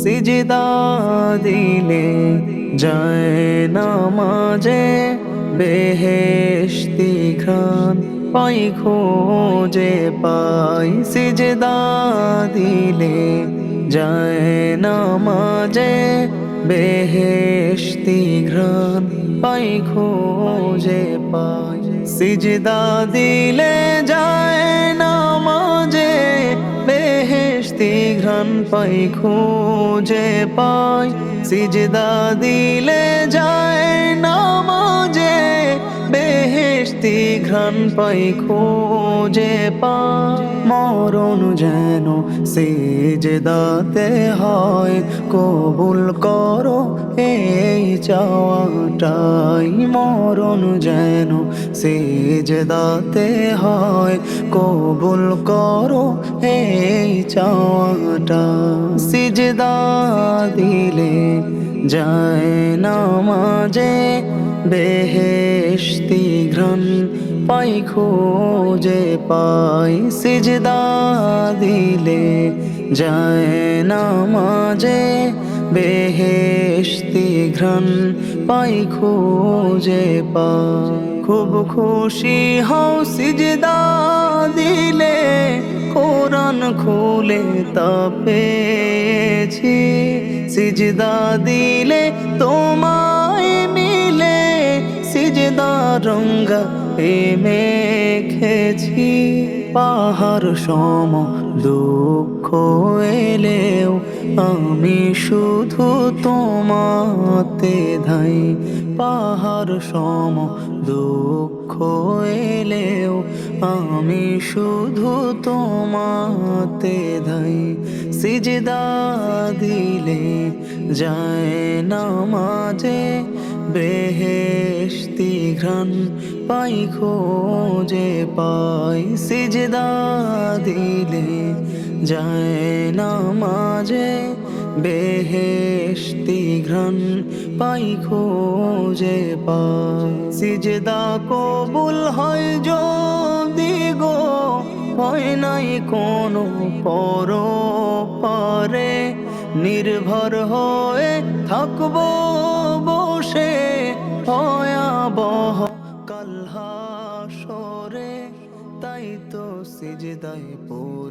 সিজদা দিলে যায় নামাজে বেহেশতি ঘ্রাণ পাই খোঁজে পাই সিজদা দিলে যায় নামাজে বেহেশতি ঘ্রাণ পাই খোঁজে পাই সিজদা দিলে পাই খুঁজে পাই। সিজদা দিলে যায় বেহেশতি ঘ্রাণ পাই খোঁজে পা। মরণ যেন সে যে দাতে হয়, কবুল করো এই চাওয়াটাই। মরণ যেন সে যে দাতে হয়, কবুল করো এই চাওয়াটা। সিজদা দিলে যায় নামাজে বেহেশতি ঘ্রাণ পাই খোঁজে পাই, সিজদা দিলে যায় না নামাজে বেহেশতি ঘ্রাণ পাই খোঁজে পাই, খুব খুশি হও সিজদা দিলে। কোরআন খুলে তা পেয়েছি, সিজদা দিলে তোমায় রঙ্গা মেখেছি পাহাড় সম দুঃখ এলেও আমি শুধু তোমাতে ধাই। পাহাড় সম দুঃখ এলেও আমি শুধু তোমাতে ধাই। সিজদা দিলে যায় না নামাজে বেহেশতি ঘ্রাণ পাই খোঁজে পাই সিজদা দিলে যায় নামাজে। বেহেশতি ঘ্রাণ পাই খোঁজে পাই সিজদা কবুল হয় যদি গো, হয় নাই কোনো পর পারে নির্ভর হয়ে থাকব কালহাসরে তাই তো সিজদায় পড়ে